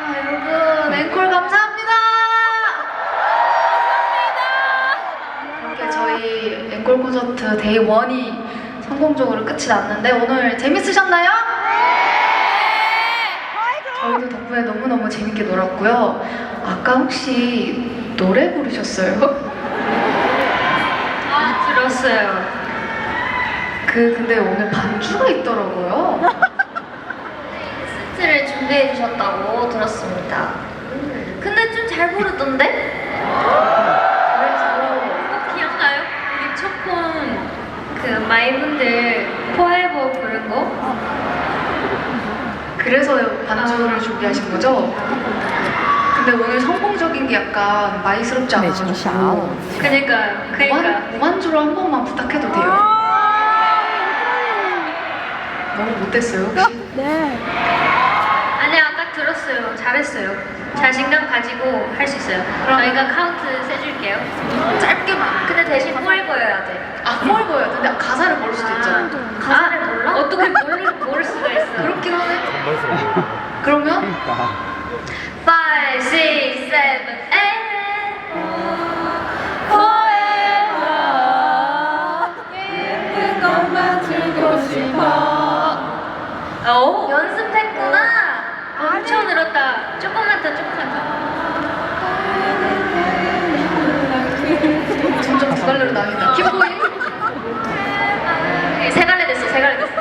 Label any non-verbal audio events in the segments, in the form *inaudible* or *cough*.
아, 여러분 앵콜 감사합니다. 이렇게 저희 앵콜 콘서트 데이 1이 성공적으로 끝이 났는데 오늘 재밌으셨나요? 저희도 덕분에 너무너무 재밌게 놀았고요. 아까 혹시 노래 부르셨어요? 아, 들었어요. 그 근데 오늘 반주가 있더라고요. 콘서트를 준비해 주셨다고 들었습니다. 근데 좀 잘 부르던데? 꼭 기억나요? 우리 첫콘 그 마이분들 포에버 부른 거? 그래서 반주를 준비하신 거죠? 근데 오늘 성공적인 게 약간 마이스럽지 네, 않아가지고 그니까요. 그니까. 무반주로 한 번만 부탁해도 돼요. 아! 너무 못됐어요 혹시? 네. 들었어요. 잘했어요. 자신감 가지고 할 수 있어요. 저희가 카운트 세줄게요. 짧게만 근데 대신 포에버여야 돼. 아 뭘 보여야 돼? 근데 가사를 모를 수도 있잖아 가사를 몰라? 어떻게 *laughs* 모를, 모를 수가 있어. 그렇긴 하네 그러면 5, 6, 7, 8 예쁜 것만 들고 싶어. 어? 연습했구나. 엄청 늘었다. 조금만 더, 조금만 더. 점점 두 갈래로 나뉜다 킵고잉 세 갈래 됐어, 세 갈래 됐어.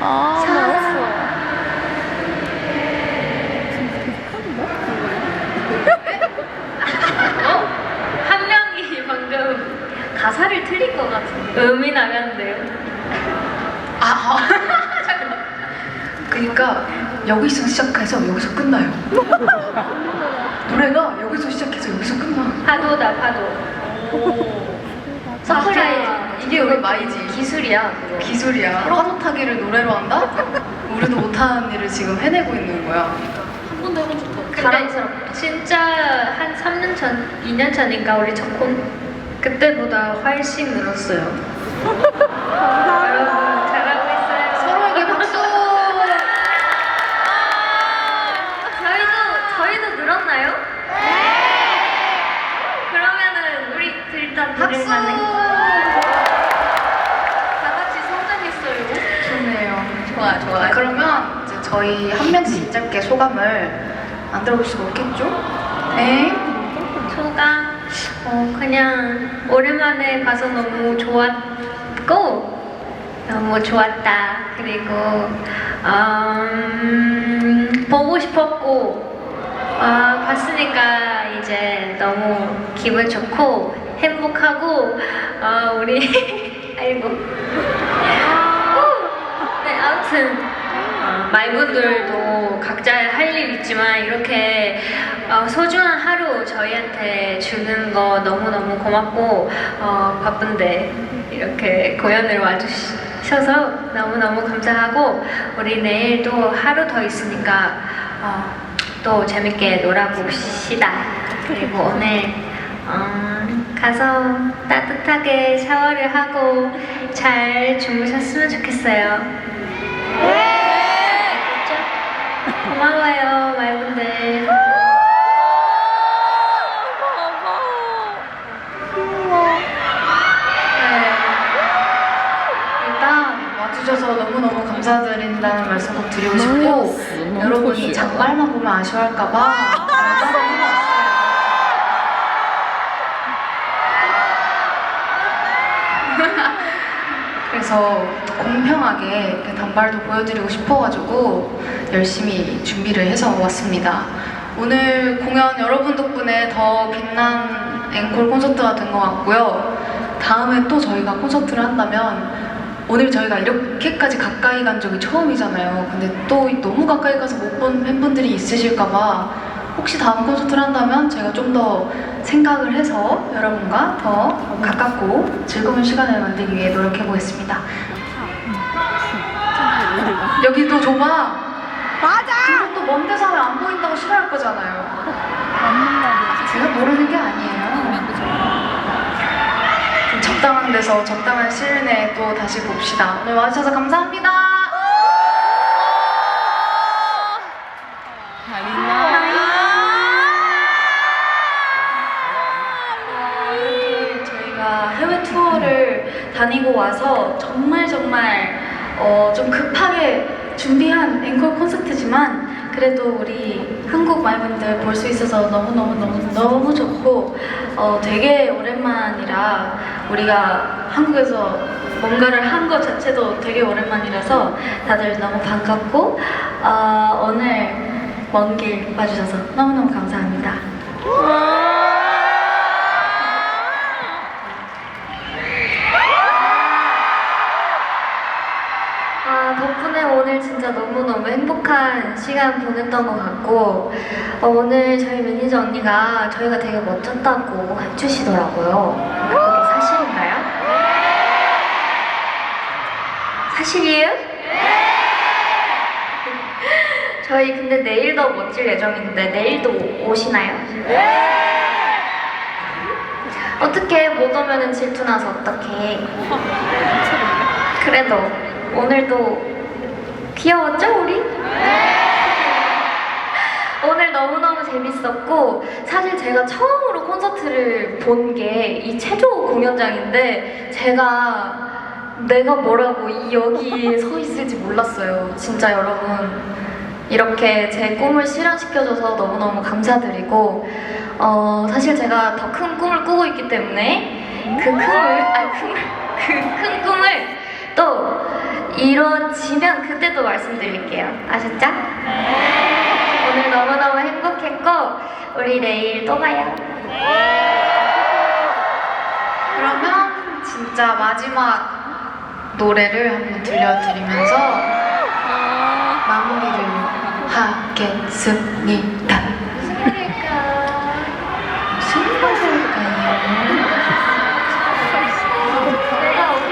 아, 나왔어. 어? 한 명이 방금 가사를 틀린 것 같은 음이 나갔는데요. 아, 아. *laughs* 잠깐만 그니까 여기서 시작해서 여기서 끝나요 *laughs* 노래가 여기서 시작해서 여기서 끝나 파도다, 파도. 서프라이즈. 이게 여기 마이지 기술이야. 그거. 기술이야. 파도 타기를 노래로 한다? 우리도 못하는 일을 지금 해내고 있는 거야. 한 번도 해본 적도 없고. 근데 진짜 한 3년 전, 2년 전인가 우리 첫콘 그때보다 훨씬 늘었어요. 잘하고 있어요. 서로에게 박수! 저희도 저희도 늘었나요? 네. 그러면은 우리 일단 박수! 노래만은 다 같이 성장했어요. 좋아, 좋아. 그러면 이제 저희 한 명씩 짧게 소감을 안 들어볼 수가 없겠죠? 네. 소감 어 그냥 오랜만에 봐서 너무 좋았고 너무 좋았다 그리고 음, 보고 싶었고 아, 봤으니까 이제 너무 기분 좋고 행복하고 어, 우리 *laughs* 아이고 네 아무튼 어, 말분들도 각자 할일 있지만 이렇게 어, 소중한 하루 저희한테 주는 거 너무너무 고맙고 어, 바쁜데 이렇게 공연을 와주셔서 너무너무 감사하고 우리 내일 또 하루 더 있으니까 어, 또 재밌게 놀아봅시다 그리고 오늘 어, 가서 따뜻하게 샤워를 하고 잘 주무셨으면 좋겠어요. 알겠죠? 고마워요, 말분들. 네. 일단 와주셔서 너무너무 감사드린다는 말씀 꼭 드리고 싶고 여러분이 장발만 보면 아쉬워할까봐 그래서 공평하게 단발도 보여드리고 싶어가지고 열심히 준비를 해서 왔습니다. 오늘 공연 여러분 덕분에 더 빛난 앵콜 콘서트가 된 것 같고요. 다음에 또 저희가 콘서트를 한다면 오늘 저희가 이렇게까지 가까이 간 적이 처음이잖아요. 근데 또 너무 가까이 가서 못 본 팬분들이 있으실까봐 혹시 다음 콘서트를 한다면 제가 좀 더 생각을 해서 여러분과 더 가깝고 즐거운 시간을 만들기 위해 노력해 보겠습니다. 여기도 좁아. 맞아! 그리고 또먼 데서 하면 안 보인다고 싫어할 거잖아요. 맞는 말이야. 제가 모르는 게 아니에요. 좀 적당한 데서 적당한 시일 내에 또 다시 봅시다. 오늘 와주셔서 감사합니다. 다니고 와서 정말 정말 어, 좀 급하게 준비한 앵콜 콘서트지만 그래도 우리 한국 마이분들 볼 수 있어서 너무너무너무 너무 좋고 어, 되게 오랜만이라 우리가 한국에서 뭔가를 한 것 자체도 되게 오랜만이라서 다들 너무 반갑고 어, 오늘 먼 길 와주셔서 너무너무 감사합니다. 너무너무 행복한 시간 보냈던 것 같고, 어, 오늘 저희 매니저 언니가 저희가 되게 멋졌다고 해주시더라고요. 그게 사실인가요? 사실이에요? *laughs* 저희 근데 내일도 멋질 예정인데 내일도 오시나요? 어떻게 못 오면은 질투나서 어떡해. 그래도 오늘도 귀여웠죠 우리? 오늘 너무너무 재밌었고 사실 제가 처음으로 콘서트를 본 게 이 체조 공연장인데 제가 내가 뭐라고 이 여기에 서 있을지 몰랐어요. 진짜 여러분 이렇게 제 꿈을 실현시켜줘서 너무너무 감사드리고 어 사실 제가 더 큰 꿈을 꾸고 있기 때문에 그 꿈을 아니 꿈을 그 큰 꿈을 또 이루어지면 그때 또 말씀드릴게요. 아셨죠? 오늘 너무너무 행복했고 우리 내일 또 봐요. 그러면 진짜 마지막 노래를 한번 들려드리면서 마무리를 하겠습니다. 무슨 노래일까요?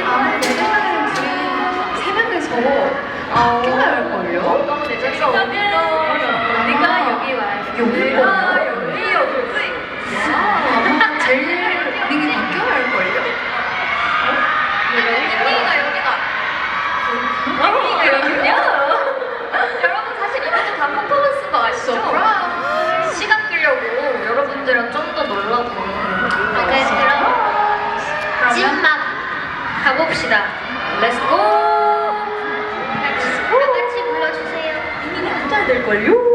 아마 내 생각에는 둘이 세 명이서 학교가 할걸요? 너무 늦었어 네가 여기 와야 여기 아, 와요? 여기 여기 아마 제일 링이 학교 할걸요? 여기가 여기가 여기가 여기냐? 여러분 사실 이것도 다 퍼포먼스인 거 아시죠? 서프라이즈! 시간 끌려고 여러분들은 좀 더 놀라고 오케이 그럼 그러면 찐막 가 봅시다. 렛츠고 다 같이 불러주세요. 이민이 앉아야 될걸요?